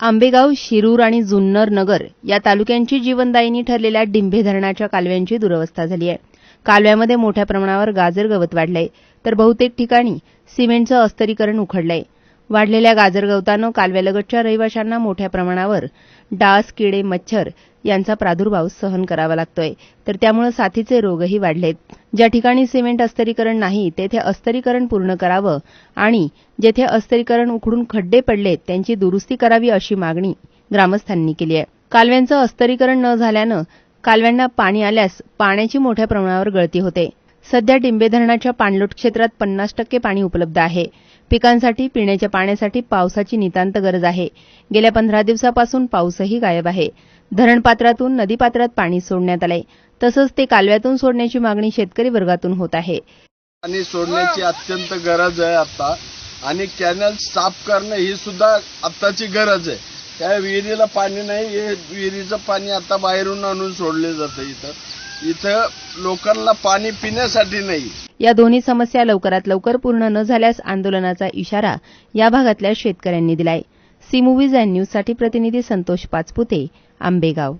आंबेगाव शिरूर आणि जुन्नर नगर या तालुक्यांची जीवनदायिनी ठरलेल्या डिंभे धरणाच्या कालव्यांची दुरवस्था झाली आहे. कालव्यामध्ये मोठ्या प्रमाणावर गाजर गवत वाढलंय तर बहुतेक ठिकाणी सिमेंटचं अस्तरीकरण उखडलंय. वाढलेल्या गाजर गवतानं कालव्यालगतच्या रहिवाशांना मोठ्या प्रमाणावर डास किडे मच्छर यांचा प्रादुर्भाव सहन करावा लागतोय. तर त्यामुळे साथीचे रोगही वाढलेत. ज्या ठिकाणी सिमेंट अस्तरीकरण नाही तेथे अस्तरीकरण पूर्ण करावं आणि जेथे अस्तरीकरण उखडून खड्डे पडलेत त्यांची दुरुस्ती करावी अशी मागणी ग्रामस्थांनी केली आहे. कालव्यांचं अस्तरीकरण न झाल्यानं कालव्यांना पाणी आल्यास पाण्याची मोठ्या प्रमाणावर गळती होते. सध्या डिंबे धरणाच्या पाणलोट क्षेत्रात पन्नास टक्के पाणी उपलब्ध आहे. पिकांसाठी पिण्याच्या पाण्यासाठी पावसाची नितांत गरज आहे. गेल्या पंधरा दिवसापासून पाऊसही गायब आहे. धरणपात्रातून नदीपात्रात पाणी सोडण्यात आलंय. तसंच ते कालव्यातून सोडण्याची मागणी शेतकरी वर्गातून होत आहे. पाणी सोडण्याची अत्यंत गरज आहे आता. आणि कॅनल साफ करणं ही सुद्धा आत्ताची गरज आहे. त्या विहिरीला पाणी नाही हे विहिरीचं पाणी आता बाहेरून आणून सोडले जातं इथं. इथं लोकांना पाणी पिण्यासाठी नाही. या दोन्ही समस्या लवकरात लवकर पूर्ण न झाल्यास आंदोलनाचा इशारा या भागातल्या शेतकऱ्यांनी दिलाय. सी मूव्हीज अँड न्यूजसाठी प्रतिनिधी संतोष पाचपुते आंबेगाव.